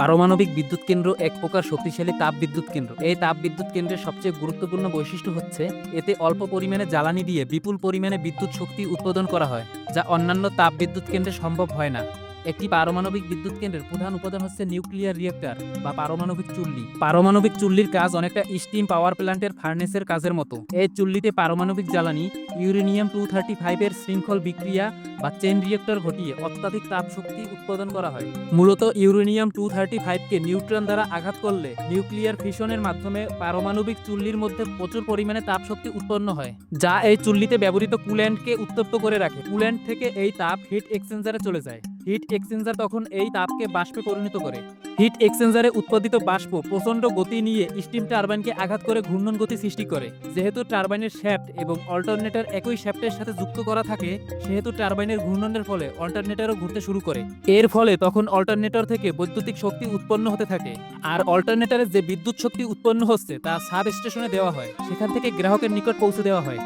পারমাণবিক বিদ্যুৎ কেন্দ্র এক প্রকার শক্তিশালী তাপ বিদ্যুৎ কেন্দ্র। এই তাপ বিদ্যুৎ কেন্দ্রের সবচেয়ে গুরুত্বপূর্ণ বৈশিষ্ট্য হচ্ছে, এতে অল্প পরিমাণে জ্বালানি দিয়ে বিপুল পরিমাণে বিদ্যুৎ শক্তি উৎপাদন করা হয়, যা অন্যান্য তাপ বিদ্যুৎ কেন্দ্রে সম্ভব হয় না। একটি পারমাণবিক বিদ্যুৎ কেন্দ্রের প্রধান উপাদান হচ্ছে নিউক্লিয়ার রিয়েক্টর বা পারমাণবিক চুল্লি। পারমাণবিক চুল্লির কাজ অনেকটা স্টিম পাওয়ার প্ল্যান্টের ফার্নেসের কাজের মতো। এই চুল্লিতে পারমাণবিক জ্বালানি, ইউরেনিয়াম টু থার্টি ফাইভের শৃঙ্খল বিক্রিয়া বা চেন রিয়েক্টর ঘটিয়ে অত্যাধিক তাপ শক্তি উৎপাদন করা হয়। মূলত ইউরেনিয়াম টু থার্টি ফাইভকে নিউট্রন দ্বারা আঘাত করলে নিউক্লিয়ার ফিশনের মাধ্যমে পারমাণবিক চুল্লির মধ্যে প্রচুর পরিমাণে তাপ শক্তি উৎপন্ন হয়, যা এই চুল্লিতে ব্যবহৃত কুল্যান্টকে উত্তপ্ত করে রাখে। কুল্যান্ট থেকে এই তাপ হিট এক্সচেঞ্জারে চলে যায়। হিট এক্সচেঞ্জার তখন এই তাপকে বাষ্পে পরিণত করে। হিট এক্সচেঞ্জারে উৎপাদিত বাষ্প প্রচণ্ড গতি নিয়ে স্টিম টারবাইনকে আঘাত করে ঘূর্ণন গতি সৃষ্টি করে। যেহেতু টারবাইনের শ্যাফট এবং অল্টারনেটর একই শ্যাফটের সাথে যুক্ত করা থাকে, সেহেতু টারবাইনের ঘূর্ণনের ফলে অল্টারনেটরও ঘুরতে শুরু করে। এর ফলে তখন অল্টারনেটর থেকে বৈদ্যুতিক শক্তি উৎপন্ন হতে থাকে। আর অল্টারনেটরে যে বিদ্যুৎ শক্তি উৎপন্ন হচ্ছে, তা সাব স্টেশনে দেওয়া হয়। সেখান থেকে গ্রাহকের নিকট পৌঁছে দেওয়া হয়।